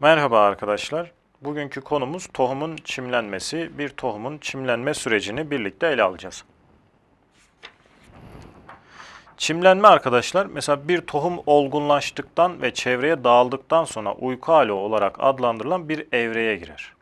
Merhaba arkadaşlar. Bugünkü konumuz tohumun çimlenmesi. Bir tohumun çimlenme sürecini birlikte ele alacağız. Çimlenme arkadaşlar mesela bir tohum olgunlaştıktan ve çevreye dağıldıktan sonra uyku hali olarak adlandırılan bir evreye girer.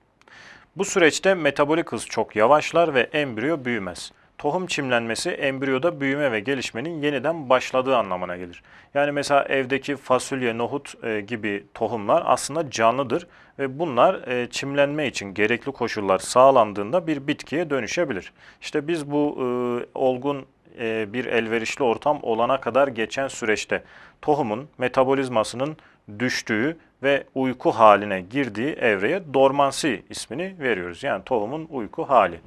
Bu süreçte metabolik hız çok yavaşlar ve embriyo büyümez. Tohum çimlenmesi embriyoda büyüme ve gelişmenin yeniden başladığı anlamına gelir. Yani mesela evdeki fasulye, nohut e, gibi tohumlar aslında canlıdır ve bunlar e, çimlenme için gerekli koşullar sağlandığında bir bitkiye dönüşebilir. İşte biz bu e, olgun e, bir elverişli ortam olana kadar geçen süreçte tohumun metabolizmasının düştüğü ve uyku haline girdiği evreye dormansi ismini veriyoruz. Yani tohumun uyku hali.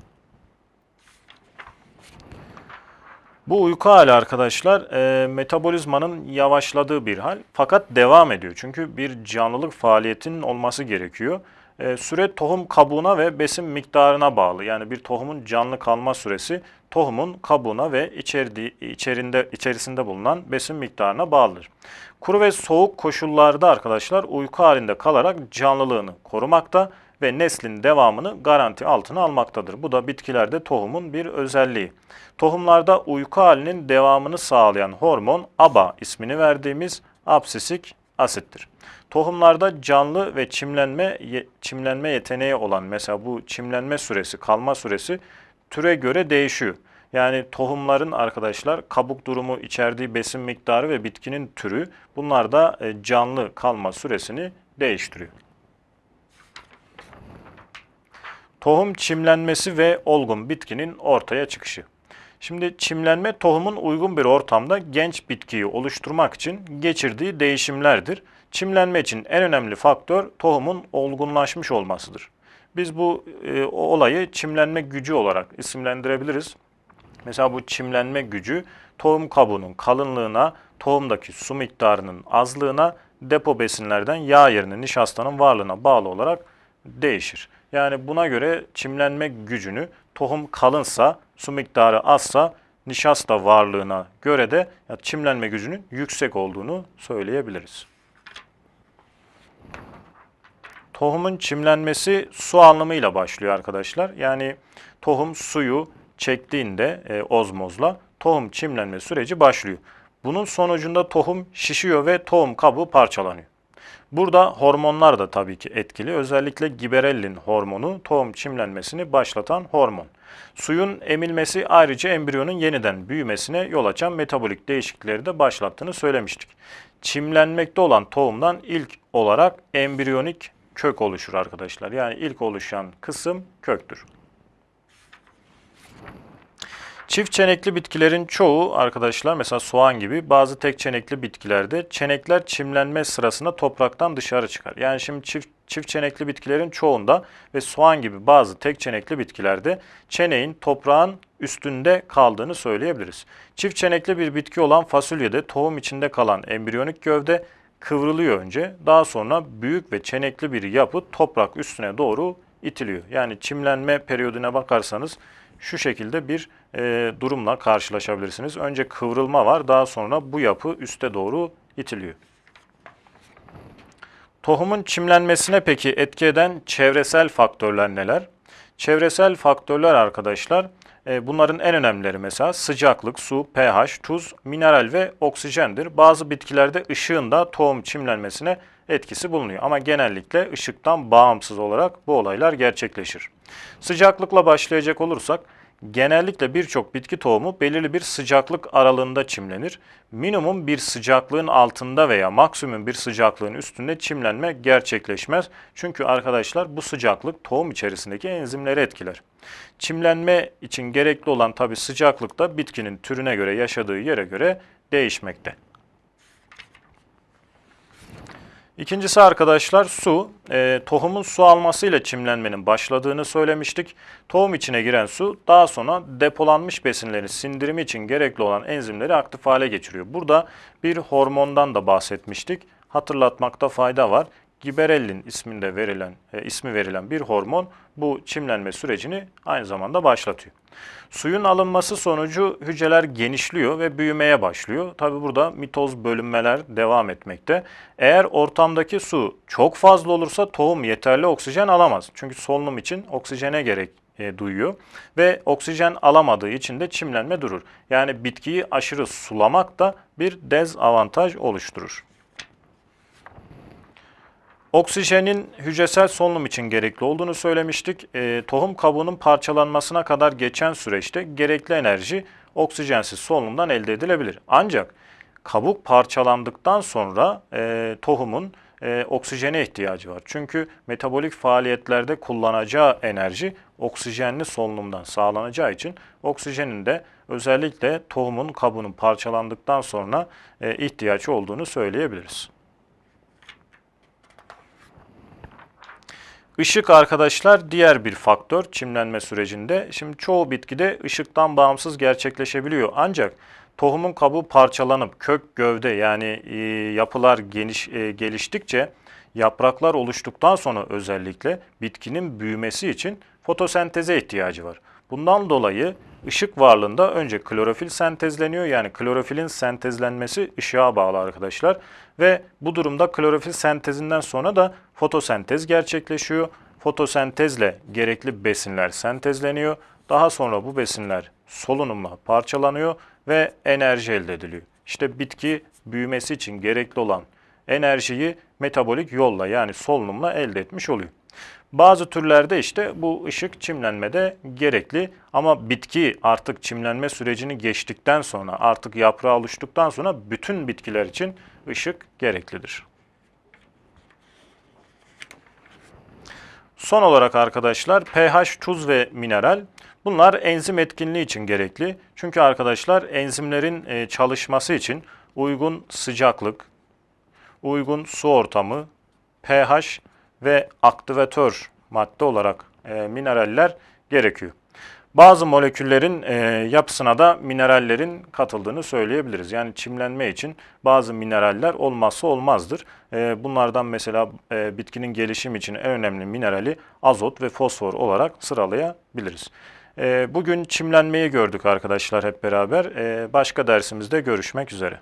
Bu uyku hali arkadaşlar e, metabolizmanın yavaşladığı bir hal fakat devam ediyor. Çünkü bir canlılık faaliyetinin olması gerekiyor. E, süre tohum kabuğuna ve besin miktarına bağlı. Yani bir tohumun canlı kalma süresi tohumun kabuğuna ve içerdiği, içerinde, içerisinde bulunan besin miktarına bağlıdır. Kuru ve soğuk koşullarda arkadaşlar uyku halinde kalarak canlılığını korumakta ve neslin devamını garanti altına almaktadır. Bu da bitkilerde tohumun bir özelliği. Tohumlarda uyku halinin devamını sağlayan hormon ABA ismini verdiğimiz absisik asittir. Tohumlarda canlı ve çimlenme çimlenme yeteneği olan mesela bu çimlenme süresi, kalma süresi türe göre değişiyor. Yani tohumların arkadaşlar kabuk durumu, içerdiği besin miktarı ve bitkinin türü bunlar da e, canlı kalma süresini değiştiriyor. Tohum çimlenmesi ve olgun bitkinin ortaya çıkışı. Şimdi çimlenme tohumun uygun bir ortamda genç bitkiyi oluşturmak için geçirdiği değişimlerdir. Çimlenme için en önemli faktör tohumun olgunlaşmış olmasıdır. Biz bu e, olayı çimlenme gücü olarak isimlendirebiliriz. Mesela bu çimlenme gücü tohum kabuğunun kalınlığına, tohumdaki su miktarının azlığına, depo besinlerden yağ yerine nişastanın varlığına bağlı olarak değişir. Yani buna göre çimlenme gücünü tohum kalınsa, su miktarı azsa nişasta varlığına göre de çimlenme gücünün yüksek olduğunu söyleyebiliriz. Tohumun çimlenmesi su alımıyla başlıyor arkadaşlar. Yani tohum suyu çektiğinde e, ozmozla tohum çimlenme süreci başlıyor. Bunun sonucunda tohum şişiyor ve tohum kabuğu parçalanıyor. Burada hormonlar da tabii ki etkili. Özellikle giberellin hormonu tohum çimlenmesini başlatan hormon. Suyun emilmesi ayrıca embriyonun yeniden büyümesine yol açan metabolik değişiklikleri de başlattığını söylemiştik. Çimlenmekte olan tohumdan ilk olarak embriyonik kök oluşur arkadaşlar. Yani ilk oluşan kısım köktür. Çift çenekli bitkilerin çoğu arkadaşlar mesela soğan gibi bazı tek çenekli bitkilerde çenekler çimlenme sırasında topraktan dışarı çıkar. Yani şimdi çift, çift çenekli bitkilerin çoğunda ve soğan gibi bazı tek çenekli bitkilerde çeneğin toprağın üstünde kaldığını söyleyebiliriz. Çift çenekli bir bitki olan fasulyede tohum içinde kalan embriyonik gövde kıvrılıyor önce. Daha sonra büyük ve çenekli bir yapı toprak üstüne doğru itiliyor. Yani çimlenme periyoduna bakarsanız şu şekilde bir e, durumla karşılaşabilirsiniz. Önce kıvrılma var, daha sonra bu yapı üste doğru itiliyor. Tohumun çimlenmesine peki etki eden çevresel faktörler neler? Çevresel faktörler arkadaşlar, bunların en önemlileri mesela sıcaklık, su, pH, tuz, mineral ve oksijendir. Bazı bitkilerde ışığın da tohum çimlenmesine etkisi bulunuyor. Ama genellikle ışıktan bağımsız olarak bu olaylar gerçekleşir. Sıcaklıkla başlayacak olursak genellikle birçok bitki tohumu belirli bir sıcaklık aralığında çimlenir. Minimum bir sıcaklığın altında veya maksimum bir sıcaklığın üstünde çimlenme gerçekleşmez. Çünkü arkadaşlar bu sıcaklık tohum içerisindeki enzimleri etkiler. Çimlenme için gerekli olan tabi sıcaklık da bitkinin türüne göre yaşadığı yere göre değişmekte. İkincisi arkadaşlar su. E, tohumun su almasıyla çimlenmenin başladığını söylemiştik. Tohum içine giren su daha sonra depolanmış besinlerin sindirimi için gerekli olan enzimleri aktif hale geçiriyor. Burada bir hormondan da bahsetmiştik. Hatırlatmakta fayda var. Giberellin isminde verilen e, ismi verilen bir hormon bu çimlenme sürecini aynı zamanda başlatıyor. Suyun alınması sonucu hücreler genişliyor ve büyümeye başlıyor. Tabi burada mitoz bölünmeler devam etmekte. Eğer ortamdaki su çok fazla olursa tohum yeterli oksijen alamaz. Çünkü solunum için oksijene gerek e, duyuyor ve oksijen alamadığı için de çimlenme durur. Yani bitkiyi aşırı sulamak da bir dezavantaj oluşturur. Oksijenin hücresel solunum için gerekli olduğunu söylemiştik. E, tohum kabuğunun parçalanmasına kadar geçen süreçte gerekli enerji oksijensiz solunumdan elde edilebilir. Ancak kabuk parçalandıktan sonra e, tohumun e, oksijene ihtiyacı var. Çünkü metabolik faaliyetlerde kullanacağı enerji oksijenli solunumdan sağlanacağı için oksijenin de özellikle tohumun kabuğunun parçalandıktan sonra e, ihtiyaç olduğunu söyleyebiliriz. Işık arkadaşlar diğer bir faktör çimlenme sürecinde. Şimdi çoğu bitkide ışıktan bağımsız gerçekleşebiliyor. Ancak tohumun kabuğu parçalanıp kök gövde yani e, yapılar geniş e, geliştikçe yapraklar oluştuktan sonra özellikle bitkinin büyümesi için fotosenteze ihtiyacı var. Bundan dolayı ışık varlığında önce klorofil sentezleniyor. Yani klorofilin sentezlenmesi ışığa bağlı arkadaşlar. Ve bu durumda klorofil sentezinden sonra da fotosentez gerçekleşiyor. Fotosentezle gerekli besinler sentezleniyor. Daha sonra bu besinler solunumla parçalanıyor ve enerji elde ediliyor. İşte bitki büyümesi için gerekli olan enerjiyi metabolik yolla yani solunumla elde etmiş oluyor. Bazı türlerde işte bu ışık çimlenmede gerekli ama bitki artık çimlenme sürecini geçtikten sonra artık yaprağı oluştuktan sonra bütün bitkiler için ışık gereklidir. Son olarak arkadaşlar pH, tuz ve mineral bunlar enzim etkinliği için gerekli. Çünkü arkadaşlar enzimlerin e, çalışması için uygun sıcaklık, uygun su ortamı, pH ve aktivatör madde olarak e, mineraller gerekiyor. Bazı moleküllerin e, yapısına da minerallerin katıldığını söyleyebiliriz. Yani çimlenme için bazı mineraller olmazsa olmazdır. E, bunlardan mesela e, bitkinin gelişim için en önemli minerali azot ve fosfor olarak sıralayabiliriz. E, bugün çimlenmeyi gördük arkadaşlar hep beraber. E, başka dersimizde görüşmek üzere.